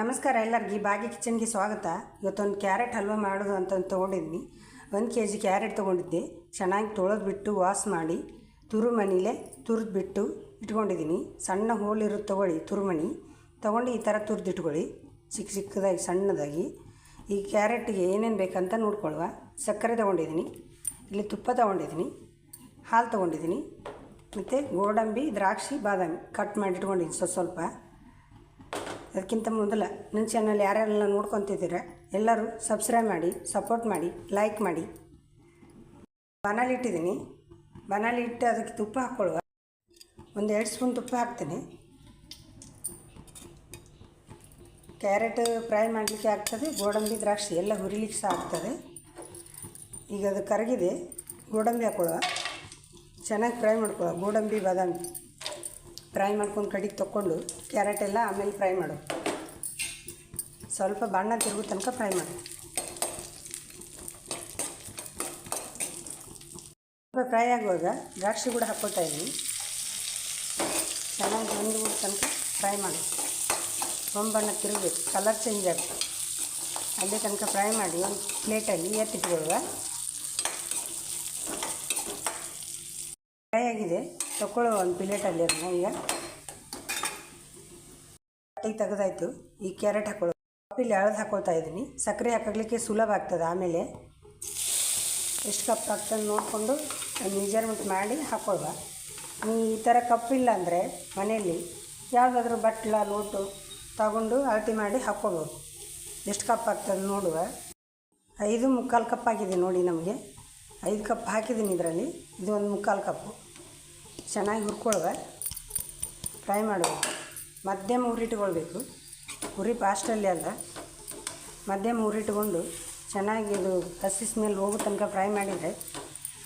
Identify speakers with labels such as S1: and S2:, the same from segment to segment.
S1: ನಮಸ್ಕಾರ ಎಲ್ಲರಿಗೆ, ಬಾಗಿ ಕಿಚನ್ಗೆ ಸ್ವಾಗತ. ಇವತ್ತೊಂದು ಕ್ಯಾರೆಟ್ ಹಲ್ವಾ ಮಾಡೋದು ಅಂತ ತೊಗೊಂಡಿದ್ವಿ ಒಂದು ಕೆ ಜಿ ಕ್ಯಾರೆಟ್ ತೊಗೊಂಡಿದ್ದೆ. ಚೆನ್ನಾಗಿ ತೊಳೆದು ಬಿಟ್ಟು ವಾಶ್ ಮಾಡಿ ತುರುಮಣಿಲೆ ತುರಿದು ಬಿಟ್ಟು ಇಟ್ಕೊಂಡಿದ್ದೀನಿ. ಸಣ್ಣ ಹೋಲಿರೋದು ತೊಗೊಳ್ಳಿ ತುರುಮಣಿ ತೊಗೊಂಡು ಈ ಥರ ತುರಿದಿಟ್ಕೊಳ್ಳಿ, ಚಿಕ್ಕ ಚಿಕ್ಕದಾಗಿ, ಸಣ್ಣದಾಗಿ. ಈ ಕ್ಯಾರೆಟ್ಗೆ ಏನೇನು ಬೇಕಂತ ನೋಡ್ಕೊಳ್ವ ಸಕ್ಕರೆ ತೊಗೊಂಡಿದ್ದೀನಿ, ಇಲ್ಲಿ ತುಪ್ಪ ತೊಗೊಂಡಿದ್ದೀನಿ, ಹಾಲು ತೊಗೊಂಡಿದ್ದೀನಿ, ಮತ್ತು ಗೋಡಂಬಿ, ದ್ರಾಕ್ಷಿ, ಬಾದಾಮಿ ಕಟ್ ಮಾಡಿ ಇಟ್ಕೊಂಡಿದ್ದೀನಿ ಸ್ವಲ್ಪ ಸ್ವಲ್ಪ. ಅದಕ್ಕಿಂತ ಮೊದಲ ನನ್ನ ಚಾನಲ್ ಯಾರ್ಯಾರೆಲ್ಲ ನೋಡ್ಕೊತಿದ್ದೀರ, ಎಲ್ಲರೂ ಸಬ್ಸ್ಕ್ರೈಬ್ ಮಾಡಿ ಸಪೋರ್ಟ್ ಮಾಡಿ ಲೈಕ್ ಮಾಡಿ. ಬನಾಲಿ ಇಟ್ಟಿದ್ದೀನಿ. ಬನಾಲಿ ಇಟ್ಟು ಅದಕ್ಕೆ ತುಪ್ಪ ಹಾಕ್ಕೊಳ್ಳುವ. ಒಂದು ಎರಡು ಸ್ಪೂನ್ ತುಪ್ಪ ಹಾಕ್ತೀನಿ. ಕ್ಯಾರೆಟ್ ಫ್ರೈ ಮಾಡಲಿಕ್ಕೆ ಆಗ್ತದೆ, ಗೋಡಂಬಿ ದ್ರಾಕ್ಷಿ ಎಲ್ಲ ಹುರಿಲಿಕ್ಕೆ ಸಹ ಆಗ್ತದೆ. ಈಗ ಅದು ಕರಗಿದೆ, ಗೋಡಂಬಿ ಹಾಕ್ಕೊಳ್ಳುವ. ಚೆನ್ನಾಗಿ ಫ್ರೈ ಮಾಡ್ಕೊಳ್ಳುವ, ಗೋಡಂಬಿ, ಬಾದಾಮಿ. ಫ್ರೈ ಮಾಡ್ಕೊಂಡು ಕಡೆಗೆ ತೊಗೊಂಡು ಕ್ಯಾರೆಟ್ ಎಲ್ಲ ಆಮೇಲೆ ಫ್ರೈ ಮಾಡು. ಸ್ವಲ್ಪ ಬಣ್ಣ ತಿರುಗೋ ತನಕ ಫ್ರೈ ಮಾಡು. ಸ್ವಲ್ಪ ಫ್ರೈ ಆಗುವಾಗ ದ್ರಾಕ್ಷಿ ಕೂಡ ಹಾಕ್ಕೊಳ್ತಾ ಇದ್ದೀನಿ. ಚೆನ್ನಾಗಿ ಒಂದು ತನಕ ಫ್ರೈ ಮಾಡು. ಬಣ್ಣ ತಿರುಗಬೇಕು ಕಲರ್ ಚೇಂಜ್ ಆಗುತ್ತೆ. ಅಲ್ಲೇ ತನಕ ಫ್ರೈ ಮಾಡಿ ಒಂದು ಪ್ಲೇಟಲ್ಲಿ ಎತ್ತಿಟ್ಕೊಳ್ಳುವ ಫ್ರೈ ಆಗಿದೆ ತಗೊಳ್ಳೋ ಒಂದು ಪ್ಲೇಟಲ್ಲಿ ಈಗ. ಈಗ ತೆಗೆದಾಯ್ತು. ಈ ಕ್ಯಾರೆಟ್ ಹಾಕೊಳ್ಳೋ ಕಾಫಿಲಿ ಎಳ್ದು ಹಾಕೊಳ್ತಾ ಇದ್ದೀನಿ. ಸಕ್ಕರೆ ಹಾಕಲಿಕ್ಕೆ ಸುಲಭ ಆಗ್ತದೆ ಆಮೇಲೆ. ಎಷ್ಟು ಕಪ್ ಆಗ್ತದೆ ನೋಡಿಕೊಂಡು ಮೆಜರ್ಮೆಂಟ್ ಮಾಡಿ ಹಾಕೊಳ್ಳುವ ನೀವು ಈ ಥರ ಕಪ್ ಇಲ್ಲ ಅಂದರೆ ಮನೆಯಲ್ಲಿ ಯಾವುದಾದ್ರೂ ಬಟ್ಲ, ಲೋಟು ತಗೊಂಡು ಅಳತೆ ಮಾಡಿ ಹಾಕ್ಕೊಳ್ಬೋದು ಎಷ್ಟು ಕಪ್ ಆಗ್ತದೆ ನೋಡುವ. ಐದು ಮುಕ್ಕಾಲು ಕಪ್ ಆಗಿದೆ ನೋಡಿ ನಮಗೆ. ಐದು ಕಪ್ ಹಾಕಿದ್ದೀನಿ ಇದರಲ್ಲಿ. ಇದು ಒಂದು ಮುಕ್ಕಾಲು ಕಪ್ಪು. ಚೆನ್ನಾಗಿ ಹುರ್ಕೊಳ್ಳುವ ಫ್ರೈ ಮಾಡಬೇಕು ಮಧ್ಯಮ ಉರಿಟ್ಕೊಳ್ಬೇಕು ಉರಿ ಫಾಸ್ಟಲ್ಲಿ ಅಲ್ಲ ಮಧ್ಯಮ ಉರಿಟ್ಕೊಂಡು ಚೆನ್ನಾಗಿ ಇದು ಹಸಿ ಸ್ಮೆಲ್ ಹೋಗೋ ತನಕ ಫ್ರೈ ಮಾಡಿದರೆ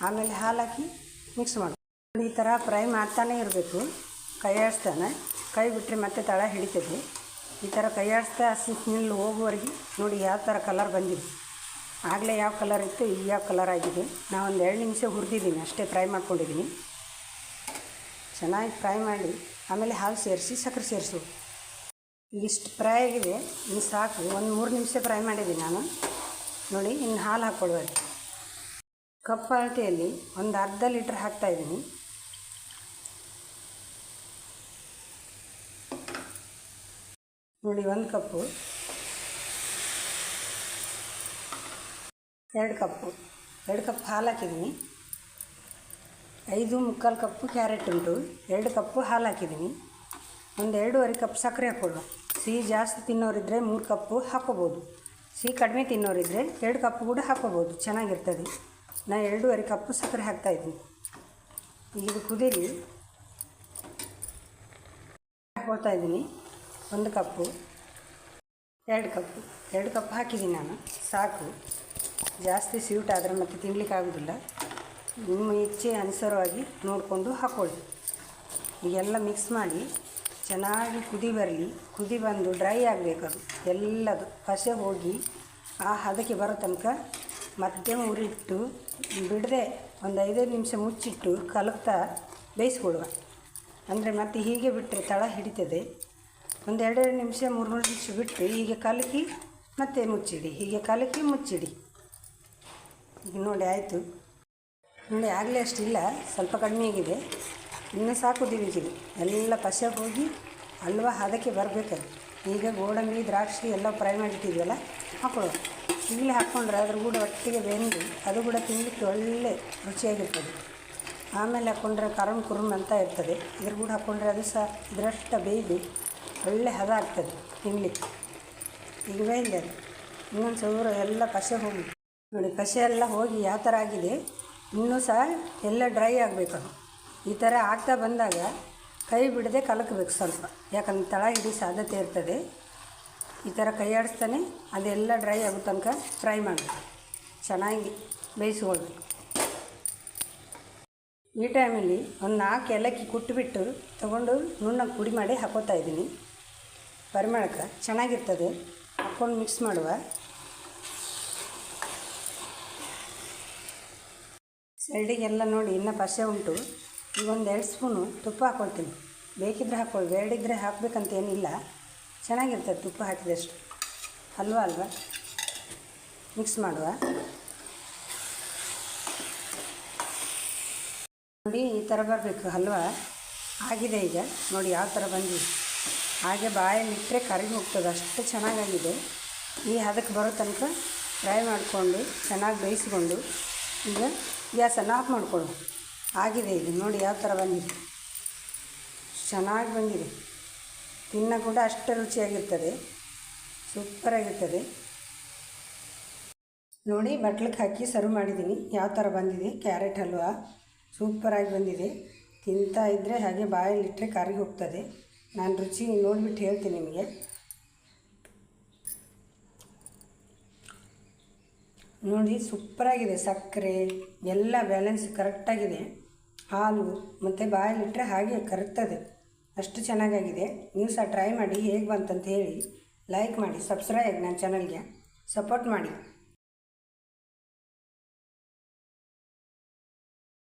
S1: ಆಮೇಲೆ ಹಾಲು ಹಾಕಿ ಮಿಕ್ಸ್ ಮಾಡಿ. ಈ ಥರ ಫ್ರೈ ಮಾಡ್ತಾನೇ ಇರಬೇಕು. ಕೈ ಆಡಿಸ್ತಾನೆ. ಕೈ ಬಿಟ್ಟರೆ ಮತ್ತೆ ತಳ ಹಿಡಿತದೆ. ಈ ಥರ ಕೈ ಆಡಿಸ್ತಾ ಹಸಿ ಸ್ಮೆಲ್ ಹೋಗುವವರೆಗೆ ನೋಡಿ ಯಾವ ಥರ ಕಲರ್ ಬಂದಿದೆ. ಆಗಲೇ ಯಾವ ಕಲರ್ ಇತ್ತು ಈಗ ಯಾವ ಕಲರ್ ಆಗಿದೆ. ನಾನು ಒಂದು ಎರಡು ನಿಮಿಷ ಹುರಿದಿದ್ದೀನಿ, ಅಷ್ಟೇ ಫ್ರೈ ಮಾಡ್ಕೊಂಡಿದ್ದೀನಿ. ಚೆನ್ನಾಗಿ ಫ್ರೈ ಮಾಡಿ, ಆಮೇಲೆ ಹಾಲು ಸೇರಿಸಿ, ಸಕ್ಕರೆ ಸೇರಿಸು. ಇಷ್ಟು ಫ್ರೈ ಆಗಿದೆ. ಇನ್ನು ಸಾಕು. ಒಂದು ಮೂರು ನಿಮಿಷ ಫ್ರೈ ಮಾಡಿದ್ದೀನಿ ನಾನು. ನೋಡಿ, ಇನ್ನು ಹಾಲು ಹಾಕ್ಕೊಳ್ಬೇಕು ಕಪ್ ಅಳತೆಯಲ್ಲಿ ಒಂದು ಅರ್ಧ ಲೀಟ್ರ್ ಹಾಕ್ತಾಯಿದ್ದೀನಿ ನೋಡಿ, ಒಂದು ಕಪ್ಪು. ಎರಡು ಕಪ್ಪು. ಎರಡು ಕಪ್ ಹಾಲು ಹಾಕಿದ್ದೀನಿ. ಐದು ಮುಕ್ಕಾಲು ಕಪ್ಪು ಕ್ಯಾರೆಟ್ ಉಂಟು. ಎರಡು ಕಪ್ಪು ಹಾಲು ಹಾಕಿದ್ದೀನಿ. ಒಂದು ಎರಡೂವರೆ ಕಪ್ ಸಕ್ಕರೆ ಹಾಕ್ಕೊಳ್ಳುವ ಸಿಹಿ ಜಾಸ್ತಿ ತಿನ್ನೋರಿದ್ದರೆ ಮೂರು ಕಪ್ಪು ಹಾಕೋಬೋದು ಸಿಹಿ ಕಡಿಮೆ ತಿನ್ನೋರಿದ್ದರೆ ಎರಡು ಕಪ್ಪು ಕೂಡ ಹಾಕೋಬೋದು ಚೆನ್ನಾಗಿರ್ತದೆ. ನಾನು ಎರಡೂವರೆ ಕಪ್ಪು ಸಕ್ಕರೆ ಹಾಕ್ತಾಯಿದ್ದೀನಿ ಈಗ ಕುದಿರಿ. ಹಾಕೋತಾ ಇದ್ದೀನಿ. ಒಂದು ಕಪ್ಪು. ಎರಡು ಕಪ್ಪು. ಎರಡು ಕಪ್ ಹಾಕಿದ್ದೀನಿ ನಾನು. ಸಾಕು. ಜಾಸ್ತಿ ಸ್ವೀಟ್ ಆದರೆ ಮತ್ತೆ ತಿನ್ನಲಿಕ್ಕೆ ಆಗೋದಿಲ್ಲ. ನಿಮ್ಮ ಇಚ್ಛೆ ಅನುಸಾರವಾಗಿ ನೋಡಿಕೊಂಡು ಹಾಕ್ಕೊಳ್ಳಿ ಈಗೆಲ್ಲ ಮಿಕ್ಸ್ ಮಾಡಿ ಚೆನ್ನಾಗಿ ಕುದಿ ಬರಲಿ, ಕುದಿ ಬಂದು ಡ್ರೈ ಆಗಬೇಕದು, ಎಲ್ಲದು ಹಸೆ ಹೋಗಿ ಆ ಹದಕ್ಕೆ ಬರೋ ತನಕ ಮಧ್ಯ ಉರಿಟ್ಟು ಬಿಡದೆ ಒಂದು ಐದೈದು ನಿಮಿಷ ಮುಚ್ಚಿಟ್ಟು ಕಲಕ್ತಾ ಬೇಯಿಸ್ಕೊಡುವ. ಅಂದರೆ ಮತ್ತೆ ಹೀಗೆ ಬಿಟ್ಟರೆ ತಳ ಹಿಡಿತದೆ. ಒಂದು ಎರಡೆರಡು ನಿಮಿಷ ಮೂರು ಮೂರು ನಿಮಿಷ ಬಿಟ್ಟು ಹೀಗೆ ಕಲಕಿ ಮತ್ತೆ ಮುಚ್ಚಿಡಿ, ಹೀಗೆ ಕಲಕಿ ಮುಚ್ಚಿಡಿ. ಈಗ ನೋಡಿ ಆಯಿತು. ನೋಡಿ ಆಗಲೇ ಅಷ್ಟಿಲ್ಲ, ಸ್ವಲ್ಪ ಕಡಿಮೆ ಆಗಿದೆ. ಇನ್ನೂ ಸಾಕು ದಿವಿಗಿದೆ ಎಲ್ಲ ಪಶ್ಯ ಹೋಗಿ ಅಲ್ವ ಹದಕ್ಕೆ ಬರಬೇಕದು ಈಗ ಗೋಡಂಬಿ, ದ್ರಾಕ್ಷಿ ಎಲ್ಲ ಫ್ರೈ ಮಾಡಿಟ್ಟಿದ್ವಲ್ಲ ಹಾಕೊಳ್ಳೋ ಈಗಲೇ ಹಾಕ್ಕೊಂಡ್ರೆ ಅದ್ರ ಕೂಡ ಒಟ್ಟಿಗೆ ಬೆಂದು ಅದು ಕೂಡ ತಿನ್ನಲಿಕ್ಕೆ ಒಳ್ಳೆ ರುಚಿಯಾಗಿರ್ತದೆ. ಆಮೇಲೆ ಹಾಕ್ಕೊಂಡ್ರೆ ಕರಮ್ ಕುರುಮ್ ಅಂತ ಇರ್ತದೆ. ಇದ್ರ ಕೂಡ ಹಾಕ್ಕೊಂಡ್ರೆ ಅದು ಸಹ ಇದರಷ್ಟ ಬೇಯ್ದು ಒಳ್ಳೆ ಹದ ಆಗ್ತದೆ ತಿನ್ನಲಿಕ್ಕೆ ಈಗ ಬೇಯಿಲ್ಲ ಅದು ಇನ್ನೊಂದು ಸೂರ ಎಲ್ಲ ಪಸೆ ಹೋಗಿ ನೋಡಿ ಪಸೆ ಎಲ್ಲ ಹೋಗಿ ಯಾವ ಥರ ಆಗಿದೆ? ಇನ್ನೂ ಸಹ ಎಲ್ಲ ಡ್ರೈ ಆಗಬೇಕು ಈ ಥರ ಆಗ್ತಾ ಬಂದಾಗ ಕೈ ಬಿಡದೆ ಕಲಕಬೇಕು ಸ್ವಲ್ಪ. ಯಾಕಂದ್ರೆ ತಳ ಹಿಡಿ ಸಾಧ್ಯತೆ ಇರ್ತದೆ. ಈ ಥರ ಕೈ ಆಡಿಸ್ತಾನೆ ಅದೆಲ್ಲ ಡ್ರೈ ಆಗೋ ತನಕ ಫ್ರೈ ಮಾಡಬೇಕು. ಚೆನ್ನಾಗಿ ಬೇಯಿಸ್ಕೊಳ್ಬೇಕು. ಈ ಟೈಮಲ್ಲಿ ಒಂದು ನಾಲ್ಕು ಏಲಕ್ಕಿ ಕುಟ್ಟುಬಿಟ್ಟು ತೊಗೊಂಡು ನುಣ್ಣ ಪುಡಿ ಮಾಡಿ ಹಾಕೋತಾ ಇದ್ದೀನಿ. ಪರಿಮಳಕ್ಕೆ ಚೆನ್ನಾಗಿರ್ತದೆ. ಹಾಕ್ಕೊಂಡು ಮಿಕ್ಸ್ ಮಾಡುವ. ಸೈಡಿಗೆಲ್ಲ ನೋಡಿ, ಇನ್ನೂ ಪಸೆ ಉಂಟು. ಈಗ ಒಂದು ಎರಡು ಸ್ಪೂನು ತುಪ್ಪ ಹಾಕ್ಕೊಳ್ತೀನಿ ಬೇಕಿದ್ರೆ ಹಾಕ್ಕೊಳ್ಳಿ ಎರಡಿದ್ರೆ ಹಾಕಬೇಕಂತ ಏನಿಲ್ಲ. ಚೆನ್ನಾಗಿರ್ತದೆ ತುಪ್ಪ ಹಾಕಿದಷ್ಟು. ಹಲ್ವಾ ಅಲ್ವಾ? ಮಿಕ್ಸ್ ಮಾಡುವ. ನೋಡಿ, ಈ ಥರ ಬರಬೇಕು ಹಲ್ವಾ ಆಗಿದೆ ಈಗ. ನೋಡಿ, ಯಾವ ಥರ ಬಂದಿದೆ. ಹಾಗೆ ಬಾಯಲ್ಲಿ ಇಟ್ಟರೆ ಕರಗಿ ಹೋಗ್ತದೆ. ಅಷ್ಟು ಚೆನ್ನಾಗಾಗಿದೆ. ಈ ಹದಕ್ಕೆ ಬರೋ ತನಕ ಫ್ರೈ ಮಾಡಿಕೊಂಡು, ಚೆನ್ನಾಗಿ ಬೇಯಿಸ್ಕೊಂಡು, ಈಗ ಗ್ಯಾಸನ್ನು ಆಫ್ ಮಾಡಿಕೊಳ್ಳು ಆಗಿದೆ ಇದು. ನೋಡಿ ಯಾವ ಥರ ಬಂದಿದೆ. ಚೆನ್ನಾಗಿ ಬಂದಿದೆ. ತಿನ್ನ ಕೂಡ ಅಷ್ಟು ರುಚಿಯಾಗಿರ್ತದೆ. ಸೂಪರಾಗಿರ್ತದೆ. ನೋಡಿ ಬಟ್ಲಕ್ಕೆ ಹಾಕಿ ಸರ್ವ್ ಮಾಡಿದ್ದೀನಿ. ಯಾವ ಥರ ಬಂದಿದೆ? ಕ್ಯಾರೆಟ್ ಹಲ್ವಾ. ಸೂಪರಾಗಿ ಬಂದಿದೆ. ತಿಂತಾ ಇದ್ದರೆ ಹಾಗೆ ಬಾಯಲ್ಲಿಟ್ಟರೆ ಕರಗಿ ಹೋಗ್ತದೆ. ನಾನು ರುಚಿ ನೋಡಿಬಿಟ್ಟು ಹೇಳ್ತೀನಿ ನಿಮಗೆ. ನೋಡಿ ಸೂಪರಾಗಿದೆ ಸಕ್ಕರೆ, ಎಲ್ಲ ಬ್ಯಾಲೆನ್ಸ್ ಕರೆಕ್ಟಾಗಿದೆ ಹಾಲು ಮತ್ತು ಬಾಯಲ್ಲಿಟ್ಟರೆ ಹಾಗೆ ಕರಗ್ತದೆ. ಅಷ್ಟು ಚೆನ್ನಾಗಾಗಿದೆ. ನೀವು ಸಹ ಟ್ರೈ ಮಾಡಿ ಹೇಗೆ ಬಂತಂತ ಹೇಳಿ. ಲೈಕ್ ಮಾಡಿ ಸಬ್ಸ್ಕ್ರೈಬ್ ನನ್ನ ಚಾನಲ್ಗೆ ಸಪೋರ್ಟ್ ಮಾಡಿ.